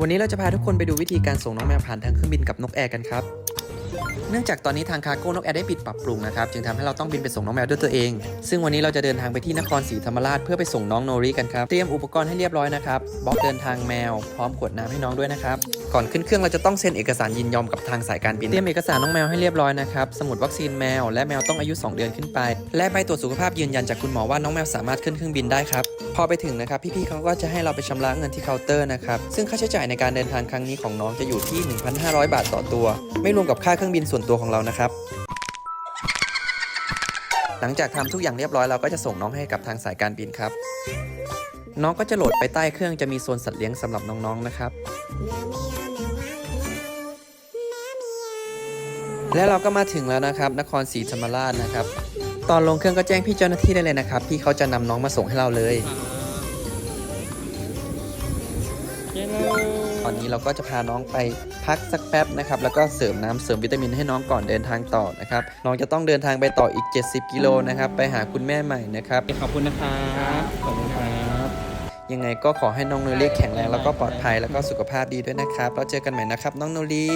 วันนี้เราจะพาทุกคนไปดูวิธีการส่งน้องแมวผ่านทางเครื่องบินกับนกแอร์กันครับ เนื่องจากตอนนี้ทางคาโก้นกแอร์ได้ปิดปรับปรุงนะครับ จึงทำให้เราต้องบินไปส่งน้องแมวด้วยตัวเอง ซึ่งวันนี้เราจะเดินทางไปที่นครศรีธรรมราชเพื่อไปส่งน้องโนริกันครับ เตรียมอุปกรณ์ให้เรียบร้อยนะครับ บล็อกเดินทางแมว พร้อมขวดน้ำให้น้องด้วยนะครับ ก่อนขึ้นเครื่องเราจะต้องเซ็นเอกสารยินยอมกับทางสายการบิน เตรียมเอกสารน้องแมวให้เรียบร้อยนะครับ สมุดวัคซีนแมวและแมวต้องอายุ 2 เดือนขึ้นไป และใบตรวจสุขภาพยืนยันจากคุณหมอว่าน้องแมวสามารถขึ้นเครื่องบินได้ครับ พอไปถึงนะครับพี่ๆเขาก็จะให้เราไปชำระเงินที่เคาน์เตอร์นะครับ ซึ่งค่าใช้จ่ายในการเดินทางครั้งนี้ของน้องจะอยู่ที่ 1,500 บาทต่อตัว ไม่รวมกับค่าเครื่องบินส่วนตัวของเรานะครับ หลังจากทำทุกอย่างเรียบร้อยเราก็จะส่งน้องให้กับทางสายการบินครับ น้องก็จะโหลดไปใต้เครื่องจะมีโซนสัตว์เลี้ยงสำหรับน้องๆนะครับ และเราก็มาถึงแล้วนะครับ นครศรีธรรมราชนะครับ ตอนลงเครื่องก็แจ้งพี่เจ้าหน้าที่ได้เลยนะครับพี่เขาจะนำน้องมาส่งให้เราเลย อนนี้เราก็จะพาน้องไปพักสักแป๊บนะครับ แล้วก็เสริมน้ำเสริมวิตามินให้น้องก่อนเดินทางต่อนะครับ น้องจะต้องเดินทางไปต่ออีก 70 กิโลนะครับ ไปหาคุณแม่ใหม่นะครับ ขอบคุณนะครับขอบคุณครับยังไงก็ขอให้น้องโนริแข็งแรงแล้วก็ปลอดภัยแล้วก็สุขภาพดีด้วยนะครับ แล้วเจอกันใหม่นะครับ น้องโนริ